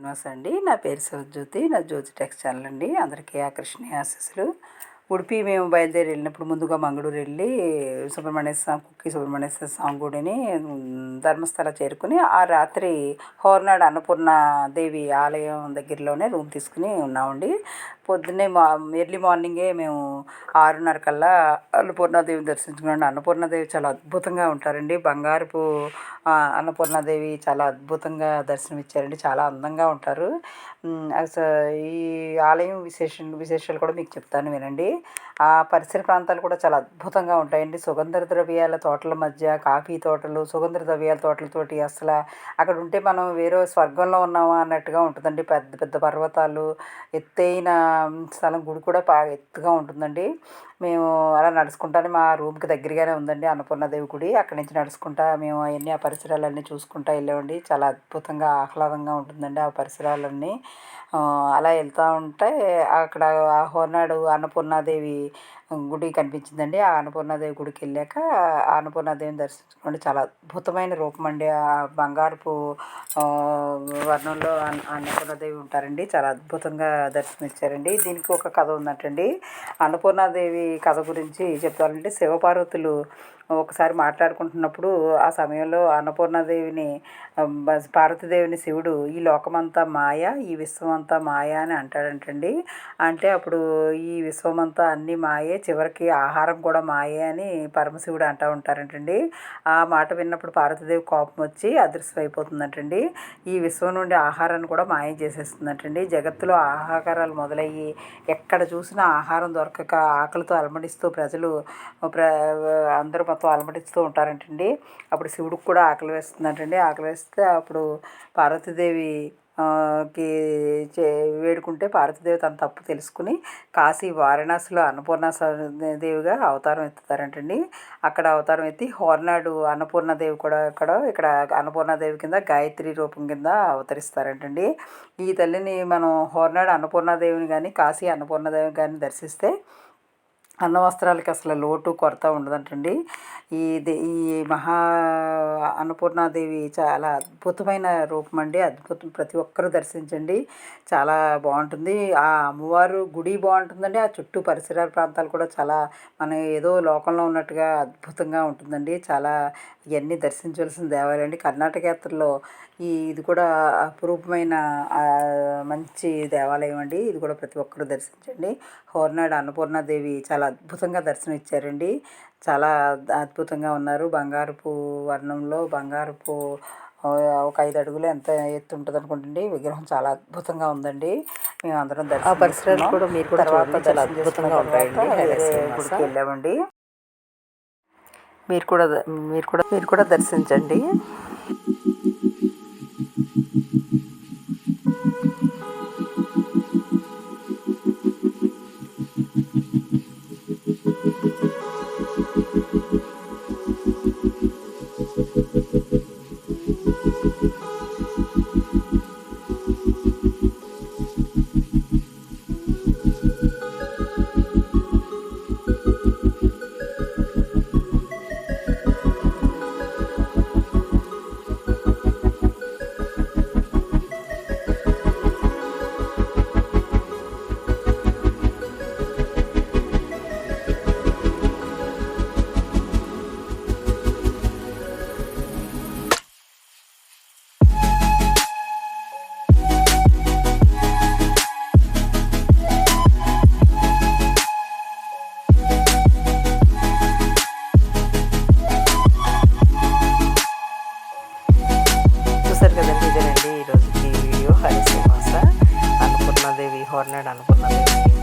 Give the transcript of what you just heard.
శ్రీనివాస్ అండి నా పేరు శివజ్యోతి నా జ్యోతి టెక్స్టైల్ అండి. అందరికీ ఆకర్షణీయ ఆశీస్సులు. ఉడిపి మేము బయలుదేరి వెళ్ళినప్పుడు ముందుగా మంగళూరు వెళ్ళి సుబ్రహ్మణ్య స్వామి కుక్కి సుబ్రహ్మణ్య స్వామి గుడిని ధర్మస్థల చేరుకుని ఆ రాత్రి హోర్నాడు అన్నపూర్ణ దేవి ఆలయం దగ్గరలోనే రూమ్ తీసుకుని ఉన్నామండి. పొద్దున్నే మా ఎర్లీ మార్నింగే మేము ఆరున్నర కల్లా అన్నపూర్ణాదేవిని దర్శించుకున్నాం అన్నపూర్ణాదేవి చాలా అద్భుతంగా ఉంటారండి. బంగారపు అన్నపూర్ణాదేవి చాలా అద్భుతంగా దర్శనమిచ్చారండి చాలా అందంగా ఉంటారు. అసలు ఈ ఆలయం విశేషం విశేషాలు కూడా మీకు చెప్తాను వినండి. ఆ పరిసర ప్రాంతాలు కూడా చాలా అద్భుతంగా ఉంటాయండి. సుగంధ ద్రవ్యాల తోటల మధ్య కాఫీ తోటలు సుగంధ ద్రవ్యాల తోటలతోటి అసలు అక్కడ ఉంటే మనం వేరే స్వర్గంలో ఉన్నామా అన్నట్టుగా ఉంటుందండి. పెద్ద పెద్ద పర్వతాలు ఎత్తైన స్థలం గుడి కూడా బాగా ఎత్తుగా ఉంటుందండి. మేము అలా నడుచుకుంటానే మా రూమ్కి దగ్గరగానే ఉందండి అన్నపూర్ణదేవి గుడి. అక్కడి నుంచి నడుచుకుంటా మేము అవన్నీ ఆ పరిసరాలన్నీ చూసుకుంటా వెళ్ళామండి. చాలా అద్భుతంగా ఆహ్లాదంగా ఉంటుందండి ఆ పరిసరాలన్నీ. అలా వెళ్తూ ఉంటే అక్కడ ఆ హోర్నాడు అన్నపూర్ణాదేవి ದೇವಿ గుడి కనిపించిందండి. ఆ అన్నపూర్ణాదేవి గుడికి వెళ్ళాక ఆ అన్నపూర్ణాదేవిని దర్శించుకోండి చాలా అద్భుతమైన రూపం అండి. ఆ బంగారపు వర్ణంలో అన్నపూర్ణాదేవి ఉంటారండి. చాలా అద్భుతంగా దర్శనమిచ్చారండి. దీనికి ఒక కథ ఉందంటండి. అన్నపూర్ణాదేవి కథ గురించి చెప్తారంటే శివపార్వతులు ఒకసారి మాట్లాడుకుంటున్నప్పుడు ఆ సమయంలో అన్నపూర్ణాదేవిని పార్వతీదేవిని శివుడు ఈ లోకమంతా మాయ ఈ విశ్వమంతా మాయ అని అంటాడంటండి. అంటే అప్పుడు ఈ విశ్వమంతా అన్ని మాయే చివరికి ఆహారం కూడా మాయే అని పరమశివుడు అంటూ ఉంటారంటండి. ఆ మాట విన్నప్పుడు పార్వతీదేవి కోపం వచ్చి అదృశ్యమైపోతుందంటండి. ఈ విశ్వం నుండి ఆహారాన్ని కూడా మాయం చేసేస్తుందంటండి. జగత్తులో ఆహాకారాలు మొదలయ్యి ఎక్కడ చూసినా ఆహారం దొరకక ఆకలితో అలమటిస్తూ ప్రజలు ప్ర అందరూ మొత్తం అలమటిస్తూ ఉంటారంటండి. అప్పుడు శివుడికి కూడా ఆకలి వేస్తుందంటండి. ఆకలి వేస్తే అప్పుడు పార్వతీదేవి కి చే వేడుకుంటే పార్వతీదేవి తన తప్పు తెలుసుకుని కాశీ వారణాసిలో అన్నపూర్ణ దేవిగా అవతారం ఎత్తుతారంటండి. అక్కడ అవతారం ఎత్తి హోర్నాడు అన్నపూర్ణదేవి కూడా ఇక్కడ ఇక్కడ అన్నపూర్ణదేవి కింద గాయత్రి రూపం కింద అవతరిస్తారంటండి. ఈ తల్లిని మనం హోర్నాడు అన్నపూర్ణదేవిని కానీ కాశీ అన్నపూర్ణదేవిని కానీ దర్శిస్తే అన్న వస్త్రాలకి అసలు లోటు కొరత ఉండదంటండి. ఈ దే- ఈ మహా అన్నపూర్ణాదేవి చాలా అద్భుతమైన రూపం అండి. అద్భుతం. ప్రతి ఒక్కరూ దర్శించండి. చాలా బాగుంటుంది. ఆ అమ్మవారు గుడి బాగుంటుందండి. ఆ చుట్టూ పరిసర ప్రాంతాలు కూడా చాలా మనం ఏదో లోకంలో ఉన్నట్టుగా అద్భుతంగా ఉంటుందండి. చాలా ఇవన్నీ దర్శించవలసిన దేవాలయం అండి. కర్ణాటక యాత్రలో ఈ ఇది కూడా అపురూపమైన మంచి దేవాలయం అండి. ఇది కూడా ప్రతి ఒక్కరూ దర్శించండి. హోర్నాడు అన్నపూర్ణాదేవి చాలా అద్భుతంగా దర్శనం ఇచ్చారండి చాలా అద్- అద్భుతంగా ఉన్నారు. బంగారపు వర్ణంలో బంగారపు ఒక ఐదు అడుగులు ఎంత ఎత్తు ఉంటుంది అనుకుంటండి. విగ్రహం చాలా అద్భుతంగా ఉందండి. మేము అందరం దర్శనం పరిసరాలు. కూడా మీరు కూడా తర్వాత చాలా అద్భుతంగా ఉంటాయండి. గుడికి వెళ్ళామండి. మీరు కూడా మీరు కూడా మీరు కూడా దర్శించండి. వాడినాడు అనుకున్నాను.